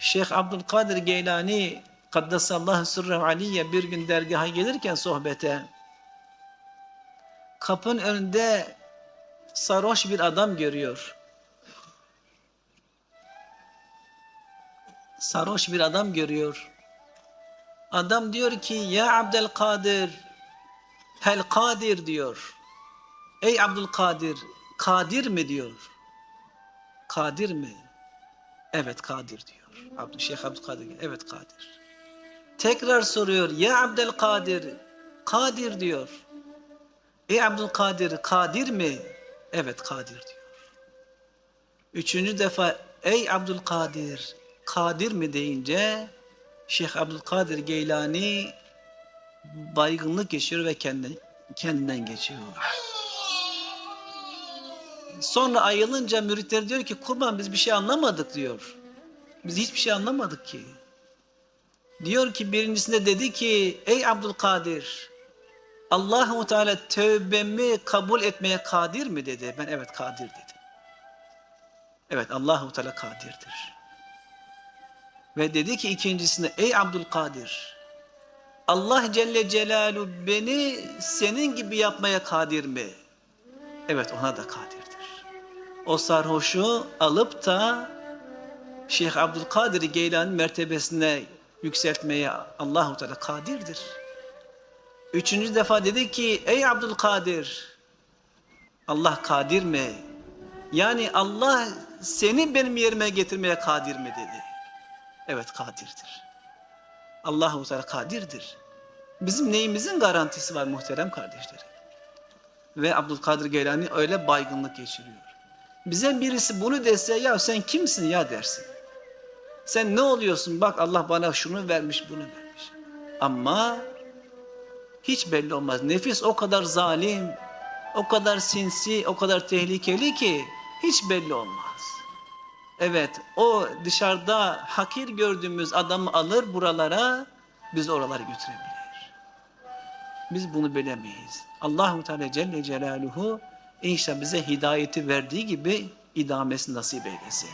Şeyh Abdülkadir Geylani Kaddesallahu sırrı aliye bir gün dergaha gelirken sohbete kapının önünde sarhoş bir adam görüyor. Sarhoş bir adam görüyor. Adam diyor ki ya Abdülkadir hel kadir diyor. Ey Abdülkadir kadir mi diyor. Kadir mi? Evet kadir diyor. Şeyh Abdülkadir evet kadir. Tekrar soruyor ya Abdülkadir kadir diyor. Ey Abdülkadir kadir mi? Evet kadir diyor. Üçüncü defa ey Abdülkadir kadir mi deyince Şeyh Abdülkadir Geylani baygınlık geçiyor ve kendi, kendinden geçiyor. Sonra ayılınca müritler diyor ki kurban biz bir şey anlamadık diyor. Biz hiçbir şey anlamadık ki. Diyor ki birincisinde dedi ki ey Abdülkadir Allahu Teala tövbemi kabul etmeye kadir mi dedi. Ben evet kadir dedim. Evet Allahu Teala kadirdir. Ve dedi ki ikincisinde ey Abdülkadir Allah Celle Celaluhu beni senin gibi yapmaya kadir mi? Evet ona da kadirdir. O sarhoşu alıp da Şeyh Abdülkadir Geylani mertebesine yükseltmeye Allahu Teala kadirdir. Üçüncü defa dedi ki ey Abdülkadir Allah kadir mi? Yani Allah seni benim yerime getirmeye kadir mi dedi. Evet kadirdir. Allahu Teala kadirdir. Bizim neyimizin garantisi var muhterem kardeşlerim. Ve Abdülkadir Geylani öyle baygınlık geçiriyor. Bize birisi bunu dese ya sen kimsin ya dersin. Sen ne oluyorsun? Bak Allah bana şunu vermiş, bunu vermiş. Ama hiç belli olmaz. Nefis o kadar zalim, o kadar sinsi, o kadar tehlikeli ki hiç belli olmaz. Evet, o dışarıda hakir gördüğümüz adamı alır buralara, biz oralara götürebilir. Biz bunu bilemeyiz. Allahu Teala Celle Celaluhu inşallah bize hidayeti verdiği gibi idamesi nasip eylesin.